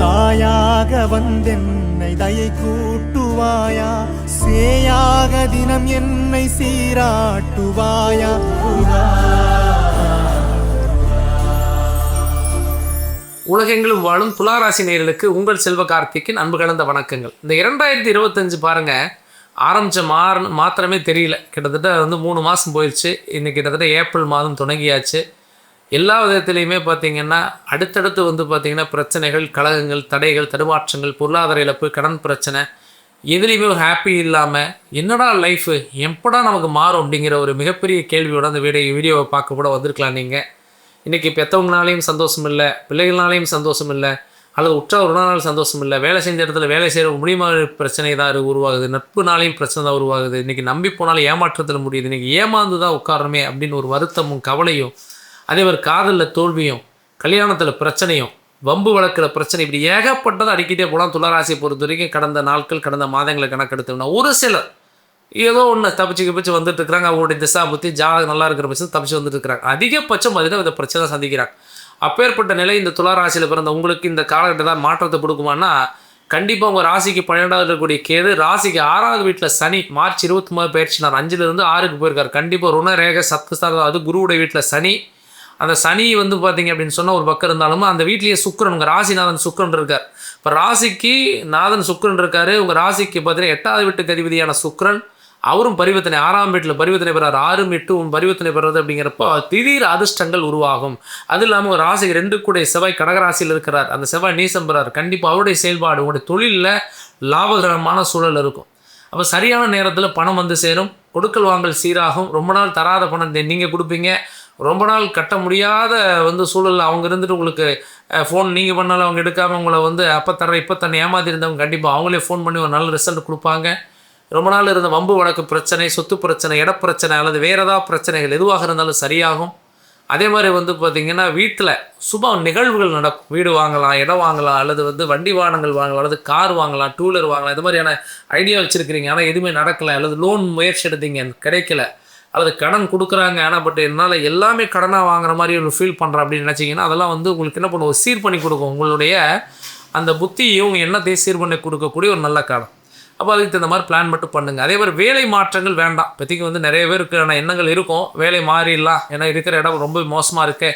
தாயாக வந்தென்னை தயை கூட்டுவாயா? சேயாக தினம் என்னை சீராட்டுவாயா? உலகெங்கிலும் வாழும் துளாராசி நேர்களுக்கு உங்கள் செல்வ கார்த்திக்கின் அன்பு கலந்த வணக்கங்கள். இந்த இரண்டாயிரத்தி இருபத்தஞ்சு பாருங்க ஆரம்பித்த மாற மாத்திரமே தெரியல. கிட்டத்தட்ட வந்து மூணு மாதம் போயிடுச்சு இன்னைக்கு கிட்டத்தட்ட ஏப்ரல் மாதம் தொடங்கியாச்சு. எல்லா விதத்துலேயுமே பார்த்தீங்கன்னா அடுத்தடுத்து வந்து பார்த்திங்கன்னா பிரச்சனைகள் கழகங்கள் தடைகள் தடுமாற்றங்கள் பொருளாதார இழப்பு கடன் பிரச்சனை எதுலேயுமே ஒரு ஹாப்பி இல்லாமல் என்னடா லைஃபு எப்படா நமக்கு மாறும் அப்படிங்கிற ஒரு மிகப்பெரிய கேள்வியோட அந்த வீடியோ வீடியோவை பார்க்க கூட வந்திருக்கலாம் நீங்கள் இன்றைக்கி பெற்றவங்களாலையும் சந்தோஷம் இல்லை பிள்ளைகள்னாலையும் சந்தோஷம் இல்லை அல்லது உற்றார் உடனாலும் சந்தோஷம் இல்லை வேலை செஞ்ச இடத்துல வேலை செய்கிற முடியுமா பிரச்சனை தான் இரு- உருவாகுது. நட்புனாலையும் பிரச்சனை தான் உருவாகுது. இன்றைக்கி நம்பி போனாலும் ஏமாற்றத்தில் முடியுது. இன்றைக்கி ஏமாந்து தான் உட்காரணுமே அப்படின்னு ஒரு வருத்தமும் கவலையும் அதே மாதிரி காதலில் தோல்வியும் கல்யாணத்தில் பிரச்சனையும் வம்பு வளர்க்குற பிரச்சனை இப்படி ஏகப்பட்டதை அடிக்கிட்டே போகலாம் துளாராசியை பொறுத்த வரைக்கும் கடந்த நாட்கள் கடந்த மாதங்களை கணக்கெடுத்தோம்னா ஒரு சிலர் ஏதோ ஒன்று தப்பிச்சு கிப்பிச்சு வந்துட்டு இருக்கிறாங்க. அவங்களுடைய திசா புத்தி ஜாதகம் நல்லா இருக்கிற பட்சம் தப்பிச்சு வந்துட்டு இருக்கிறாங்க. அதிகபட்சம் பார்த்தீங்கன்னா இந்த பிரச்சனை சந்திக்கிறாங்க. அப்பேற்பட்ட நிலை இந்த துளாராசியில் பிறந்த உங்களுக்கு இந்த காலகட்டம் தான் மாற்றத்தை கொடுக்குமான்னா கண்டிப்பாக உங்கள் ராசிக்கு பன்னெண்டாவது இருக்கக்கூடிய கேது ராசிக்கு ஆறாவது வீட்டில் சனி மார்ச் இருபத்தி மூணு பயிற்சினார். அஞ்சுலேருந்து ஆறுக்கு போயிருக்கார். கண்டிப்பாக ருணரேக சத்துஸ்தானம் அது குருவுடைய வீட்டில் சனி அந்த சனி வந்து பார்த்தீங்க அப்படின்னு சொன்னால் ஒரு பக்கம் இருந்தாலும் அந்த வீட்லேயே சுக்கரன் உங்கள் ராசிநாதன் சுக்கரன் இருக்கார். இப்போ ராசிக்கு நாதன் சுக்கரன் இருக்கார். உங்கள் ராசிக்கு பார்த்தீங்கன்னா எட்டாவது வீட்டுக்கு அதிபதியான சுக்கரன். அவரும் பரிவர்த்தனை ஆறாம் வீட்டில் பரிவர்த்தனை பெறார். ஆறும் எட்டும் பரிவர்த்தனை பெறது அப்படிங்கிறப்போ திடீர் அதிர்ஷ்டங்கள் உருவாகும். அது இல்லாமல் ஒரு ராசி ரெண்டு கூட செவ்வாய் கடகராசியில் இருக்கிறார். அந்த செவ்வாய் நீசம் பெறார். கண்டிப்பாக அவருடைய செயல்பாடு உங்களுடைய தொழிலில் லாபகரமான சூழல் இருக்கும். அப்போ சரியான நேரத்தில் பணம் வந்து சேரும். கொடுக்கல் வாங்கல் சீராகும். ரொம்ப நாள் தராத பணம் நீங்கள் கொடுப்பீங்க. ரொம்ப நாள் கட்ட முடியாத வந்து சூழலில் அவங்க இருந்துட்டு உங்களுக்கு ஃபோன் நீங்கள் பண்ணாலும் அவங்க எடுக்காமல் உங்களை வந்து அப்போ தர இப்போ தன்னை ஏமாத்தி இருந்தவங்க கண்டிப்பாக அவங்களே ஃபோன் பண்ணி ஒரு நல்ல ரிசல்ட் கொடுப்பாங்க. ரொம்ப நாள் இருந்த வம்பு வழக்கு பிரச்சனை சொத்து பிரச்சனை இடப்பிரச்சனை அல்லது வேறு ஏதாவது பிரச்சனைகள் எதுவாக இருந்தாலும் சரியாகும். அதே மாதிரி வந்து பார்த்திங்கன்னா வீட்டில் சுப நிகழ்வுகள் நடக்கும். வீடு வாங்கலாம் இடம் வாங்கலாம் அல்லது வந்து வண்டி வாகனங்கள் வாங்கலாம் அல்லது கார் வாங்கலாம் டூ வீலர் வாங்கலாம் இது மாதிரியான ஐடியா வச்சுருக்கிறீங்க. ஆனால் எதுவுமே நடக்கலை அல்லது லோன் முயற்சி எடுத்தீங்க கிடைக்கல. அல்லது கடன் கொடுக்குறாங்க ஆனால் பட் என்னால் எல்லாமே கடனாக வாங்குற மாதிரி ஒரு ஃபீல் பண்ணுறேன் அப்படின்னு நினச்சிங்கன்னா அதெல்லாம் வந்து உங்களுக்கு என்ன பண்ணுவோம் சீர் பண்ணி கொடுக்கும். உங்களுடைய அந்த புத்தியும் உங்கள் எண்ணத்தையும் சீர் பண்ணி கொடுக்கக்கூடிய ஒரு நல்ல காலம். அப்போ அதுக்கு தகுந்த மாதிரி பிளான் மட்டும் பண்ணுங்கள் அதே மாதிரி வேலை மாற்றங்கள் வேண்டாம். இப்போதைக்கு வந்து நிறைய பேருக்கான எண்ணங்கள் இருக்கும். வேலை மாறிடலாம். ஏன்னா இருக்கிற இடம் ரொம்ப மோசமாக இருக்கே.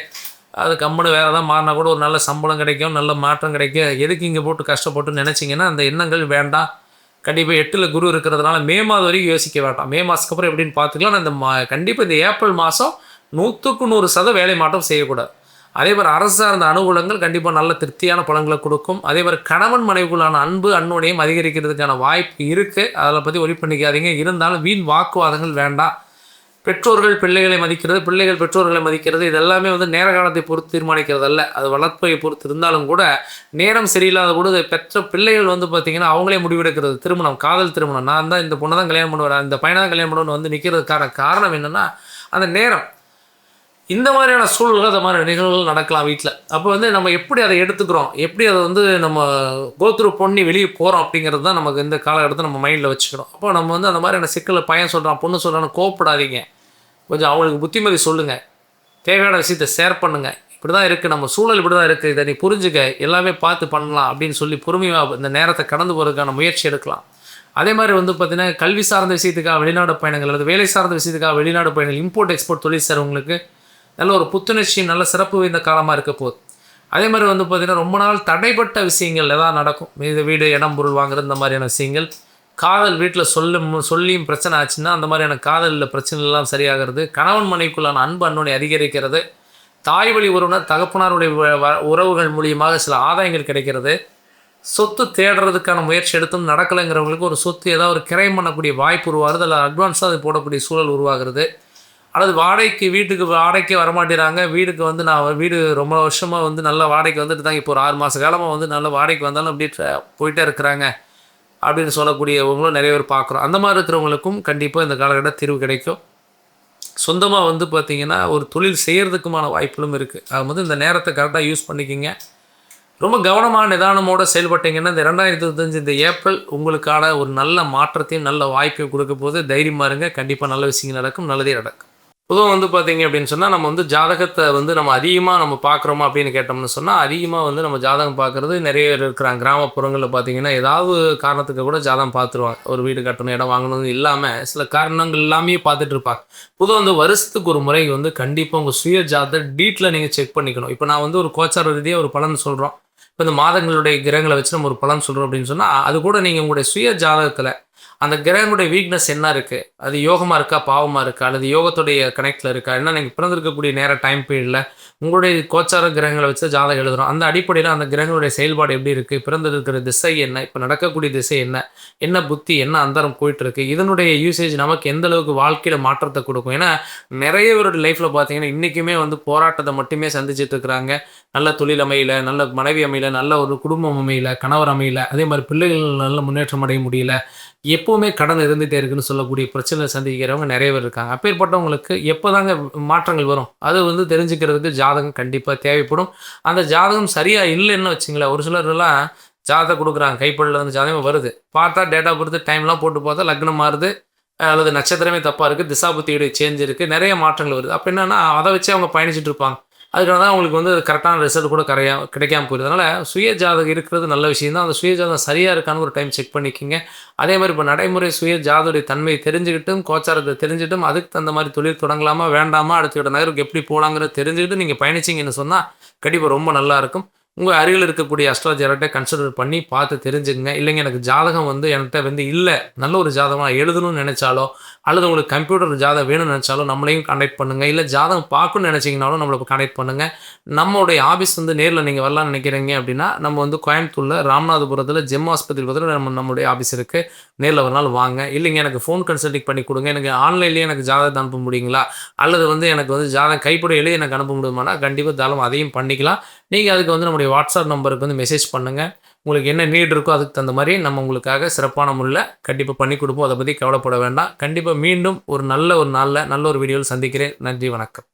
அது கம்முன்னு வேறு ஏதாவது மாறினா கூட ஒரு நல்ல சம்பளம் கிடைக்கும் நல்ல மாற்றம் கிடைக்கும். எதுக்கு இங்கே போட்டு கஷ்டப்பட்டு நினச்சிங்கன்னா அந்த எண்ணங்கள் வேண்டாம். கண்டிப்பாக எட்டில் குரு இருக்கிறதுனால மே மாதம் வரைக்கும் யோசிக்க வேண்டாம். மே மாதத்துக்கு அப்புறம் எப்படின்னு பார்த்துக்கலாம். ஆனா இந்த மா கண்டிப்பாக இந்த ஏப்ரல் மாதம் நூற்றுக்கு நூறு சதம் வேலை மாற்றம் செய்யக்கூடாது. அதே மாதிரி அரசு சார்ந்த அனுகூலங்கள் கண்டிப்பாக நல்ல திருப்தியான பலன்களை கொடுக்கும். அதே மாதிரி கணவன் மனைவிக்குள்ளான அன்பு அன்னுடையும் அதிகரிக்கிறதுக்கான வாய்ப்பு இருக்குது அதில் பற்றி ஒளி பண்ணிக்காதீங்க. இருந்தாலும் வீண் வாக்குவாதங்கள் வேண்டாம். பெற்றோர்கள் பிள்ளைகளை மதிக்கிறது பிள்ளைகள் பெற்றோர்களை மதிக்கிறது இது எல்லாமே வந்து நேர காலத்தை பொறுத்து தீர்மானிக்கிறது அல்ல அது வளர்ப்பை பொறுத்து இருந்தாலும் கூட நேரம் சரியில்லாத கூட பெற்ற பிள்ளைகள் வந்து பார்த்திங்கன்னா அவங்களே முடிவெடுக்கிறது. திருமணம் காதல் திருமணம். நான் தான் இந்த பொண்ணை தான் கல்யாணம் பண்ணுவேன். இந்த பையனை தான் கல்யாணம் பண்ணுவேன் வந்து நிற்கிறதுக்கான காரணம் என்னென்னா அந்த நேரம். இந்த மாதிரியான சூழல்கள் அந்த மாதிரி நிகழ்வுகள் நடக்கலாம் வீட்டில் அப்போ வந்து நம்ம எப்படி அதை எடுத்துக்கிறோம்? எப்படி அதை வந்து நம்ம கோத்ரூ பொண்ணி வெளியே போகிறோம் அப்படிங்கிறது தான் நமக்கு இந்த காலகட்டத்தை நம்ம மைண்டில் வச்சுக்கணும். அப்போ நம்ம வந்து அந்த மாதிரியான சிக்கலை பையன் சொல்கிறான் பொண்ணு சொல்கிறான்னு கோப்படாதீங்க கொஞ்சம் அவங்களுக்கு புத்திமதி சொல்லுங்கள் தேவையான விஷயத்தை ஷேர் பண்ணுங்கள் இப்படி தான் இருக்குது நம்ம சூழல் இப்படி தான் இருக்குது இதை நீ புரிஞ்சுக்க. எல்லாமே பார்த்து பண்ணலாம் அப்படின்னு சொல்லி பொறுமையாக இந்த நேரத்தை கடந்து போகிறதுக்கான முயற்சி எடுக்கலாம். அதே மாதிரி வந்து பார்த்தீங்கன்னா கல்வி சார்ந்த விஷயத்துக்காக வெளிநாடு பயணங்கள் அல்லது வேலை சார்ந்த விஷயத்துக்காக வெளிநாடு பயணங்கள் இம்போர்ட் எக்ஸ்போர்ட் தொழில் செய்கிறவங்களுக்கு நல்ல ஒரு புத்துணர்ச்சியும் நல்ல சிறப்பு வாய்ந்த காலமாக இருக்க போகுது. அதே மாதிரி வந்து பார்த்திங்கன்னா ரொம்ப நாள் தடைப்பட்ட விஷயங்கள் எதாவது நடக்கும். இது வீடு இடம் பொருள் வாங்குறது இந்த மாதிரியான விஷயங்கள். காதல் வீட்டில் சொல்லும் சொல்லியும் பிரச்சனை ஆச்சுன்னா அந்த மாதிரியான காதலில் பிரச்சனைலாம் சரியாகிறது. கணவன் மனைவிக்குள்ளான அன்பு அன்னோனை அதிகரிக்கிறது. தாய் வழி உறவினர் தகப்பனாருடைய வ- உறவுகள் மூலியமாக சில ஆதாயங்கள் கிடைக்கிறது. சொத்து தேடுறதுக்கான முயற்சி எடுத்தும் நடக்கலைங்கிறவங்களுக்கு ஒரு சொத்து ஏதாவது ஒரு கிரைம் பண்ணக்கூடிய வாய்ப்பு உருவாகுது. அல்லது அட்வான்ஸாக அது போடக்கூடிய சூழல் உருவாகிறது. அல்லது வாடகைக்கு வீட்டுக்கு வாடகைக்கு வரமாட்டேறாங்க. வீடுக்கு வந்து நான் வீடு ரொம்ப வருஷமாக வந்து நல்ல வாடகைக்கு வந்துட்டு தான் இப்போ ஒரு ஆறு மாத காலமாக வந்து நல்ல வாடகைக்கு வந்தாலும் அப்படியே போயிட்டே இருக்கிறாங்க. அப்படின்னு சொல்லக்கூடியவங்களும் நிறைய பேர் பார்க்குறோம். அந்த மாதிரி இருக்கிறவங்களுக்கும் கண்டிப்பாக இந்த காலகட்ட தீர்வு கிடைக்கும். சொந்தமாக வந்து பார்த்திங்கன்னா ஒரு தொழில் செய்கிறதுக்குமான வாய்ப்புகளும் இருக்குது அது வந்து இந்த நேரத்தை கரெக்டாக யூஸ் பண்ணிக்கிங்க. ரொம்ப கவனமாக நிதானமோடு செயல்பட்டீங்கன்னா இந்த ரெண்டாயிரத்தி இருபத்தஞ்சு இந்த ஏப்ரல் உங்களுக்கான ஒரு நல்ல மாற்றத்தையும் நல்ல வாய்ப்பையும் கொடுக்க போது தைரியமாக இருங்க. கண்டிப்பாக நல்ல விஷயங்கள் நடக்கும். நல்லதே நடக்கும். பொதுவாக வந்து பார்த்தீங்க அப்படின்னு சொன்னால் நம்ம வந்து ஜாதகத்தை வந்து நம்ம அதிகமாக நம்ம பார்க்குறோமா அப்படின்னு கேட்டோம்னு சொன்னால் அதிகமாக வந்து நம்ம ஜாதகம் பார்க்குறது நிறைய பேர் இருக்கிறாங்க. கிராமப்புறங்களில் பார்த்தீங்கன்னா ஏதாவது காரணத்துக்கு கூட ஜாதகம் பார்த்துருவாங்க ஒரு வீடு கட்டணும் இடம் வாங்கணும்னு இல்லாமல் சில காரணங்கள் எல்லாமே பார்த்துட்டு இருப்பாங்க. பொதுவாக வந்து வருஷத்துக்கு ஒரு முறை வந்து கண்டிப்பாக உங்கள் சுய ஜாதகத்தை டீட்டில் நீங்கள் செக் பண்ணிக்கணும். இப்போ நான் வந்து ஒரு கோச்சார ரீதியாக ஒரு பலன் சொல்கிறோம் இப்போ இந்த மாதங்களுடைய கிரகங்களை வச்சு நம்ம ஒரு பலன் சொல்கிறோம் அப்படின்னு சொன்னால் அது கூட நீங்கள் உங்களுடைய சுய ஜாதகத்தில் அந்த கிரகங்களுடைய வீக்னஸ் என்ன இருக்குது அது யோகமாக இருக்கா பாவமாக இருக்கா? அல்லது யோகத்துடைய கனெக்டில் இருக்கா? என்ன நீங்கள் பிறந்திருக்கக்கூடிய நேர டைம் பீரியடில் உங்களுடைய கோச்சார கிரகங்களை வச்சு ஜாதகம் எழுதுறோம். அந்த அடிப்படையில் அந்த கிரகங்களுடைய செயல்பாடு எப்படி இருக்குது பிறந்திருக்கிற திசை என்ன? இப்போ நடக்கக்கூடிய திசை என்ன? என்ன புத்தி என்ன அந்தரம் போயிட்டு இருக்கு இதனுடைய யூசேஜ் நமக்கு எந்த அளவுக்கு வாழ்க்கையில் மாற்றத்தை கொடுக்கும்? ஏன்னா நிறைய பேரோட லைஃப்பில் பார்த்தீங்கன்னா இன்றைக்குமே வந்து போராட்டத்தை மட்டுமே சந்திச்சுட்டு இருக்கிறாங்க. நல்ல தொழில் அமையல நல்ல மனைவி அமையல நல்ல ஒரு குடும்பம் அமையல கணவர் அமையல அதே மாதிரி பிள்ளைகள் நல்ல முன்னேற்றம் அடைய முடியல. எப்போவுமே கடன் இருந்துகிட்டே இருக்குன்னு சொல்லக்கூடிய பிரச்சனை சந்திக்கிறவங்க நிறைய பேர் இருக்காங்க. அப்பேற்பட்டவங்களுக்கு எப்போதாங்க மாற்றங்கள் வரும்? அது வந்து தெரிஞ்சுக்கிறதுக்கு ஜாதகம் கண்டிப்பாக தேவைப்படும். அந்த ஜாதகம் சரியாக இல்லைன்னு வச்சுங்களேன் ஒரு சிலர்லாம் ஜாதகம் கொடுக்குறாங்க கைப்படல வந்து ஜாதகம் வருது. பார்த்தா டேட்டா பொறுத்து டைம்லாம் போட்டு பார்த்தா லக்னம் மாறுது அல்லது நட்சத்திரமே தப்பாக இருக்குது திசாபுத்தியுடைய சேஞ்ச் இருக்குது நிறைய மாற்றங்கள் வருது. அப்போ என்னன்னா அதை வச்சு அவங்க பயணிச்சுட்டு இருப்பாங்க. அதுக்காக தான் அவங்களுக்கு வந்து கரெக்டான ரிசல்ட் கூட கரையா கிடைக்காம போயிடுது அதனால் சுய ஜாதகம் இருக்கிறது நல்ல விஷயம் தான் அந்த சுய ஜாதகம் சரியாக இருக்கான்னு ஒரு டைம் செக் பண்ணிக்கோங்க. அதே மாதிரி இப்போ நடைமுறை சுய ஜாதோடைய தன்மையை தெரிஞ்சுக்கிட்டும் கோச்சாரத்தை தெரிஞ்சுட்டும் அதுக்கு தகுந்த மாதிரி தொழில் தொடங்கலாமா வேண்டாமா அடுத்த நகருக்கு எப்படி போகலாங்கிறத தெரிஞ்சுக்கிட்டு நீங்கள் பயணிச்சிங்கன்னு சொன்னால் கண்டிப்பாக ரொம்ப நல்லா இருக்கும். உங்கள் அருகில் இருக்கக்கூடிய அஸ்ட்ராலஜர்கிட்ட கன்சிடர் பண்ணி பார்த்து தெரிஞ்சுக்கங்க. இல்லைங்க எனக்கு ஜாதகம் வந்து என்கிட்ட வந்து இல்லை. நல்ல ஒரு ஜாதகமாக எழுதணும்னு நினச்சாலோ அல்லது உங்களுக்கு கம்ப்யூட்டர் ஜாதகம் வேணும்னு நினச்சாலும் நம்மளையும் கான்டாக்ட் பண்ணுங்கள் இல்லை ஜாதகம் பார்க்கணும்னு நினச்சிங்கனாலும் நம்மளை கான்டாக்ட் பண்ணுங்கள் நம்மளுடைய ஆஃபீஸ் வந்து நேரில் நீங்கள் வரலாம்னு நினைக்கிறீங்க அப்படின்னா நம்ம வந்து கோயம்புத்தூரில் ராமநாதபுரத்தில் ஜெம் ஆஸ்பத்திரி பக்கத்தில் நம்ம நம்மளுடைய ஆஃபீஸ் இருக்குது நேரில் ஒரு நாள் வாங்க. இல்லைங்க எனக்கு ஃபோன் கன்சல்டிங் பண்ணி கொடுங்க. எனக்கு ஆன்லைன்லேயே எனக்கு ஜாதகத்தை அனுப்ப முடியுங்களா? அல்லது வந்து எனக்கு வந்து ஜாதகம் கைப்பட எழுதி எனக்கு அனுப்ப முடியுமானா கண்டிப்பாக தாராளம் அதையும் பண்ணிக்கலாம். நீங்கள் அதுக்கு வந்து நம்முடைய நம்முடைய வாட்ஸ்அப் நம்பருக்கு வந்து மெசேஜ் பண்ணுங்கள் உங்களுக்கு என்ன நீட் இருக்கோ அதுக்கு தகுந்த மாதிரி நம்ம உங்களுக்காக சிறப்பான முறையில் கண்டிப்பாக பண்ணி கொடுப்போம். அதை பற்றி கவலைப்பட வேண்டாம். கண்டிப்பாக மீண்டும் ஒரு நல்ல ஒரு நாளில் நல்ல ஒரு வீடியோவில் சந்திக்கிறேன். நன்றி வணக்கம்.